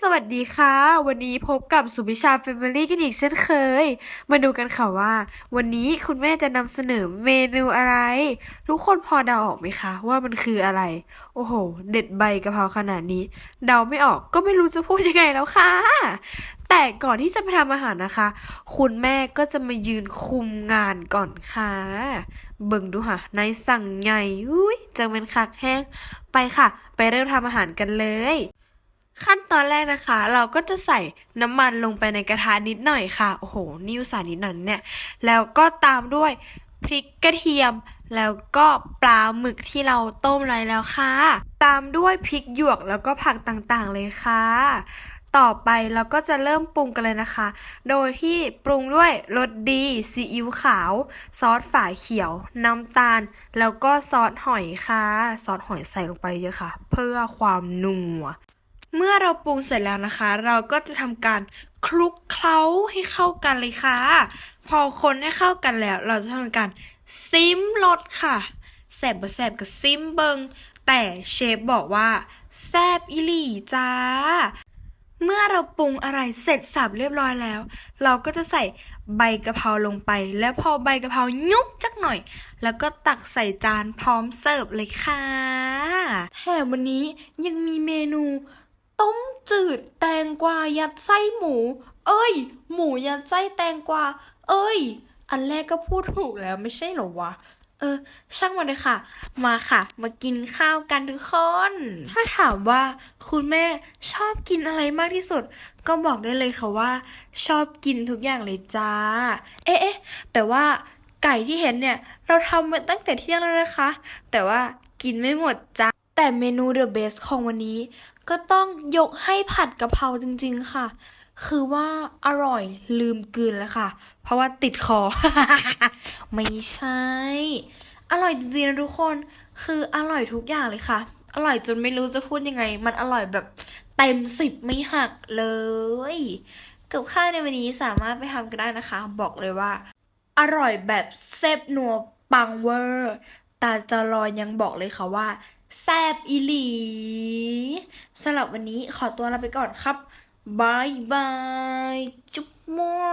สวัสดีค่ะ วันนี้พบกับสุพิชาเฟมิลี่กันอีกเช่นเคย มาดูกันค่ะว่า วันนี้คุณแม่จะนำเสนอเมนูอะไร ทุกคนพอเดาออกไหมคะ ว่ามันคืออะไร โอ้โห เด็ดใบกะเพราขนาดนี้ เดาไม่ออกก็ไม่รู้จะพูดยังไงแล้วค่ะ แต่ก่อนที่จะไปทำอาหารนะคะ คุณแม่ก็จะมายืนคุมงานก่อนค่ะ เบิ่งดูค่ะนายสั่งไงอุ้ยจะเป็นคักแห้งไปค่ะ ไปเริ่มทำอาหารกันเลย ขั้นตอนแรกนะคะ เราก็จะใส่น้ำมันลงไปในกระทะนิดหน่อยค่ะ โอ้โห นิ้วสานิดหน่อยเนี่ย แล้วก็ตามด้วยพริกกระเทียม แล้วก็ปลาหมึกที่เราต้มไว้แล้วค่ะ ตามด้วยพริกหยวกแล้วก็ผักต่างๆเลยค่ะ ต่อไปเราก็จะเริ่มปรุงกันเลยนะคะ โดยที่ปรุงด้วยรสดีซีอิ๊วขาว ซอสฝาเขียว น้ำตาล แล้วก็ซอสหอยค่ะ ซอสหอยใส่ลงไปเยอะค่ะ เพื่อความนัว เมื่อเราปรุงเสร็จแล้วนะคะ เราก็จะทำการคลุกเคล้าให้เข้ากันเลยค่ะ พอคนให้เข้ากันแล้ว เราจะทำการซิมรสค่ะแสบบ่แสบกับซิมเบิง แต่เชฟบอกว่าแซบอีหลีจ้า เมื่อเราปรุงอะไรเสร็จสับเรียบร้อยแล้ว เราก็จะใส่ใบกะเพราลงไป แล้วพอใบกะเพรายุบจักหน่อย แล้วก็ตักใส่จานพร้อมเสิร์ฟเลยค่ะแถมวันนี้ยังมีเมนู ต้มจืดแตงกวายัดไส้หมู เอ้ย หมูยัดไส้แตงกวา เอ้ย อันแรกก็พูดถูกแล้วไม่ใช่เหรอวะ เออ ช่างมันเลยค่ะ มาค่ะ มากินข้าวกันทุกคน ถ้าถามว่าคุณแม่ชอบกินอะไรมากที่สุด ก็บอกได้เลยค่ะว่า ชอบกินทุกอย่างเลยจ้า เอ๊ะแต่ว่าไก่ที่เห็นเนี่ย เราทำมาตั้งแต่เที่ยงแล้วนะคะ แต่ว่ากินไม่หมดจ้าแต่เมนู The Best ของวันนี้ ก็ต้องยกให้ผัดกะเพราจริง ๆ ค่ะ คือว่าอร่อยลืมกลืนแล้วค่ะ เพราะว่าติดคอ ไม่ใช่ อร่อยจริงๆนะทุกคน คืออร่อยทุกอย่างเลยค่ะ อร่อยจนไม่รู้จะพูดยังไง มันอร่อยแบบเต็มสิบไม่หักเลยกับข้าวในวันนี้สามารถไปทำกันได้นะคะ บอกเลยว่า อร่อยแบบแซ่บนัวปังเวอร์ ตาจะรอยยังบอกเลยค่ะว่า แซบอีหลีสำหรับวันนี้ขอตัวลาไปก่อนครับบายบาย จุ๊บมั่ว